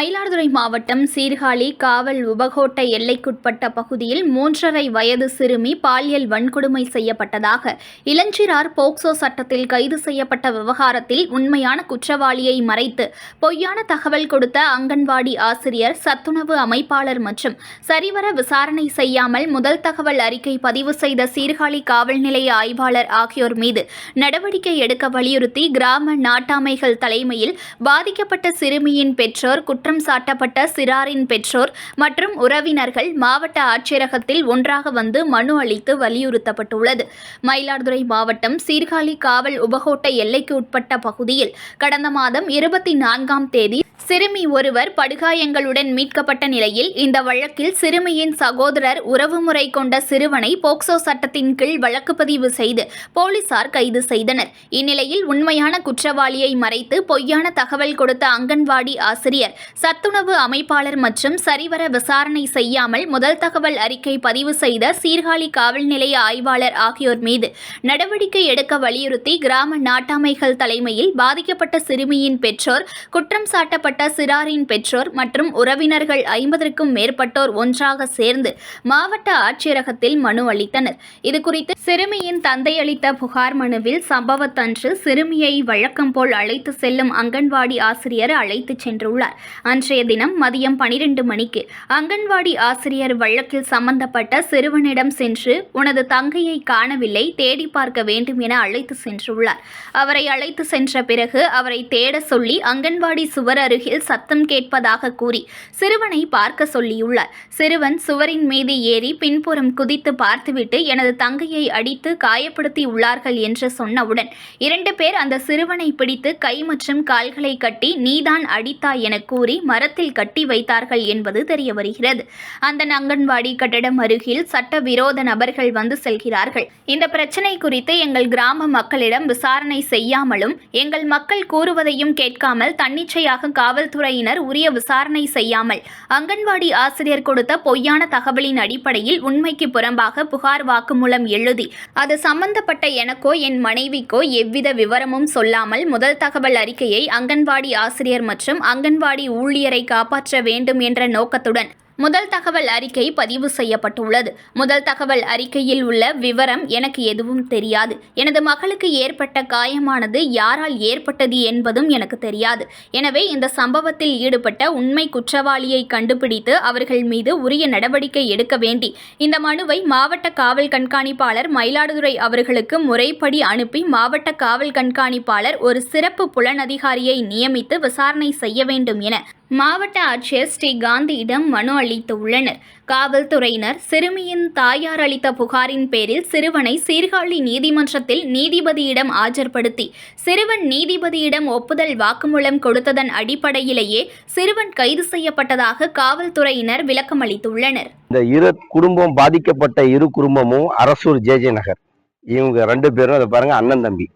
மயிலாடுதுறை மாவட்டம் சீர்காழி காவல் உபகோட்ட எல்லைக்குட்பட்ட பகுதியில் மூன்றரை வயது சிறுமி பாலியல் வன்கொடுமை செய்யப்பட்டதாக இளஞ்சிறார் போக்சோ சட்டத்தில் கைது செய்யப்பட்ட விவகாரத்தில் உண்மையான குற்றவாளியை மறைத்து பொய்யான தகவல் கொடுத்த அங்கன்வாடி ஆசிரியர் சத்துணவு அமைப்பாளர் மற்றும் சரிவர விசாரணை செய்யாமல் முதல் தகவல் அறிக்கை பதிவு செய்த சீர்காழி காவல் நிலைய ஆய்வாளர் ஆகியோர் மீது நடவடிக்கை எடுக்க வலியுறுத்தி கிராம நாட்டாமைகள் தலைமையில் பாதிக்கப்பட்ட சிறுமியின் பெற்றோர் குற்ற குற்றம் சாட்டப்பட்ட சிறாரின் பெற்றோர் மற்றும் உறவினர்கள் மாவட்ட ஆட்சியரகத்தில் ஒன்றாக வந்து மனு அளித்து வலியுறுத்தப்பட்டுள்ளது. மயிலாடுதுறை மாவட்டம் சீர்காழி காவல் உபகோட்ட எல்லைக்கு உட்பட்ட பகுதியில் கடந்த மாதம் இருபத்தி நான்காம் தேதி சிறுமி ஒருவர் படுகாயங்களுடன் மீட்கப்பட்ட நிலையில் இந்த வழக்கில் சிறுமியின் சகோதரர் உறவுமுறை கொண்ட சிறுவனை போக்சோ சட்டத்தின் கீழ் வழக்கு பதிவு செய்து போலீசார் கைது செய்தனர். இந்நிலையில் உண்மையான குற்றவாளியை மறைத்து பொய்யான தகவல் கொடுத்த அங்கன்வாடி ஆசிரியர் சத்துணவு அமைப்பாளர் மற்றும் சரிவர விசாரணை செய்யாமல் முதல் தகவல் அறிக்கை பதிவு செய்த சீர்காழி காவல் நிலைய ஆய்வாளர் ஆகியோர் மீது நடவடிக்கை எடுக்க வலியுறுத்தி கிராம நாட்டாமைகள் தலைமையில் பாதிக்கப்பட்ட சிறுமியின் பெற்றோர் குற்றம் சாட்டப்பட்ட சிறாரின் பெற்றோர் மற்றும் உறவினர்கள் ஐம்பதற்கும் மேற்பட்டோர் ஒன்றாக சேர்ந்து மாவட்ட ஆட்சியரகத்தில் மனு அளித்தனர். இதுகுறித்து சிறுமியின் தந்தை அளித்த புகார் மனுவில் சம்பவத்தன்று சிறுமியை வழக்கம் போல் அழைத்து செல்லும் அங்கன்வாடி ஆசிரியர் அழைத்துச் சென்றுள்ளார். அன்றைய தினம் மதியம் பனிரெண்டு மணிக்கு அங்கன்வாடி ஆசிரியர் வழக்கில் சம்பந்தப்பட்ட சிறுவனிடம் சென்று உனது தங்கையை காணவில்லை தேடி பார்க்க வேண்டும் என அழைத்து சென்றுள்ளார். அவரை அழைத்து சென்ற பிறகு அவரை தேட சொல்லி அங்கன்வாடி சுவர் அருகில் சத்தம் கேட்பதாக கூறி சிறுவனை பார்க்க சொல்லியுள்ளார். சிறுவன் சுவரின் மீது ஏறி பின்புறம் குதித்து பார்த்துவிட்டு எனது தங்கையை அடித்து காயப்படுத்தி உள்ளார்கள் என்று சொன்னவுடன் இரண்டு பேர் அந்த சிறுவனை பிடித்து கை மற்றும் கால்களை கட்டி நீதான் அடித்தாய் என கூறி கூறி மரத்தில் கட்டி வைத்தார்கள் என்பது தெரிய வருகிறது அந்த அங்கன்வாடி கட்டடம் அருகில் சட்டவிரோத நபர்கள் வந்து செல்கிறார்கள். இந்த பிரச்சனை குறித்து எங்கள் கிராம மக்களிடம் விசாரணை செய்யாமலும் எங்கள் மக்கள் கூறுவதையும் கேட்காமல் தன்னிச்சையாக காவல்துறையினர் உரிய விசாரணை செய்யாமல் அங்கன்வாடி ஆசிரியர் கொடுத்த பொய்யான தகவலின் அடிப்படையில் உண்மைக்கு புறம்பாக புகார் வாக்குமூலம் எழுதி அது சம்பந்தப்பட்ட எனக்கோ என் மனைவிக்கோ எவ்வித விவரமும் சொல்லாமல் முதல் தகவல் அறிக்கையை அங்கன்வாடி ஆசிரியர் மற்றும் அங்கன்வாடி ஊழியரை காப்பாற்ற வேண்டும் என்ற நோக்கத்துடன் முதல் தகவல் அறிக்கை பதிவு செய்யப்பட்டுள்ளது. முதல் தகவல் அறிக்கையில் உள்ள விவரம் எனக்கு எதுவும் தெரியாது. எனது மகளுக்கு ஏற்பட்ட காயமானது யாரால் ஏற்பட்டது என்பதும் எனக்கு தெரியாது. எனவே இந்த சம்பவத்தில் ஈடுபட்ட உண்மை குற்றவாளியை கண்டுபிடித்து அவர்கள் மீது உரிய நடவடிக்கை எடுக்க வேண்டி இந்த மனுவை மாவட்ட காவல் கண்காணிப்பாளர் மயிலாடுதுறை அவர்களுக்கு முறைப்படி அனுப்பி மாவட்ட காவல் கண்காணிப்பாளர் ஒரு சிறப்பு புலனதிகாரியை நியமித்து விசாரணை செய்ய வேண்டும் என மாவட்ட ஆட்சியர் ஸ்ரீ காந்தியிடம் மனு அளித்துள்ளனர் காவல்துறையினர் சிறுமியின் தாயார் அளித்த புகாரின் பேரில் சிறுவனை சீர்காழி நீதிமன்றத்தில் நீதிபதியிடம் ஆஜர்படுத்தி சிறுவன் நீதிபதியிடம் ஒப்புதல் வாக்குமூலம் கொடுத்ததன் அடிப்படையிலேயே சிறுவன் கைது செய்யப்பட்டதாக காவல்துறையினர் விளக்கம் அளித்துள்ளனர். இந்த இரு குடும்பம் பாதிக்கப்பட்ட இரு குடும்பமும் அரசூர் ஜேஜே நகர். இவங்க ரெண்டு பேரும் அதை பாருங்க அண்ணன் தம்பி.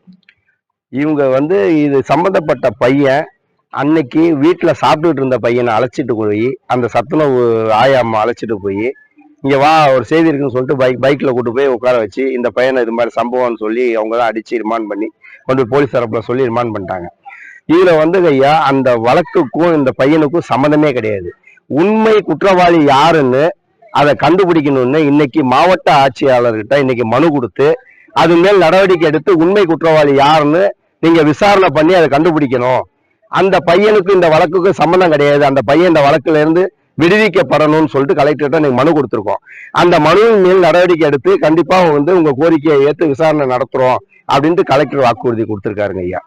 இவங்க வந்து இது சம்மந்தப்பட்ட பையன் அன்னைக்கு வீட்டில் சாப்பிட்டுட்டு இருந்த பையனை அழைச்சிட்டு போய் அந்த சத்துணவு ஆயாம்மா அழைச்சிட்டு போய் இங்கே வா ஒரு செய்தி இருக்குன்னு சொல்லிட்டு பைக் பைக்கில் கூட்டு போய் உட்கார வச்சு இந்த பையனை இது மாதிரி சம்பவம்னு சொல்லி அவங்க தான் அடித்து ரிமாண்ட் பண்ணி கொண்டு போய் போலீஸ் தரப்பில் சொல்லி ரிமாண்ட் பண்ணிட்டாங்க. இதில் வந்து ஐயா அந்த வழக்குக்கும் இந்த பையனுக்கும் சம்மந்தமே கிடையாது. உண்மை குற்றவாளி யாருன்னு அதை கண்டுபிடிக்கணும்னு இன்னைக்கு மாவட்ட ஆட்சியாளர்கிட்ட இன்னைக்கு மனு கொடுத்து அது மேல் நடவடிக்கை எடுத்து உண்மை குற்றவாளி யாருன்னு நீங்க விசாரணை பண்ணி அதை கண்டுபிடிக்கணும். அந்த பையனுக்கு இந்த வழக்குக்கு சம்மந்தம் கிடையாது. அந்த பையன் இந்த வழக்குல இருந்து விடுவிக்கப்படணும்னு சொல்லிட்டு கலெக்டர்கிட்ட நீங்க மனு கொடுத்துருக்கோம். அந்த மனுவின் மேல் நடவடிக்கை எடுத்து கண்டிப்பா வந்து உங்க கோரிக்கையை ஏற்று விசாரணை நடத்துறோம் அப்படின்ட்டு கலெக்டர் வாக்குறுதி கொடுத்துருக்காருங்க ஐயா.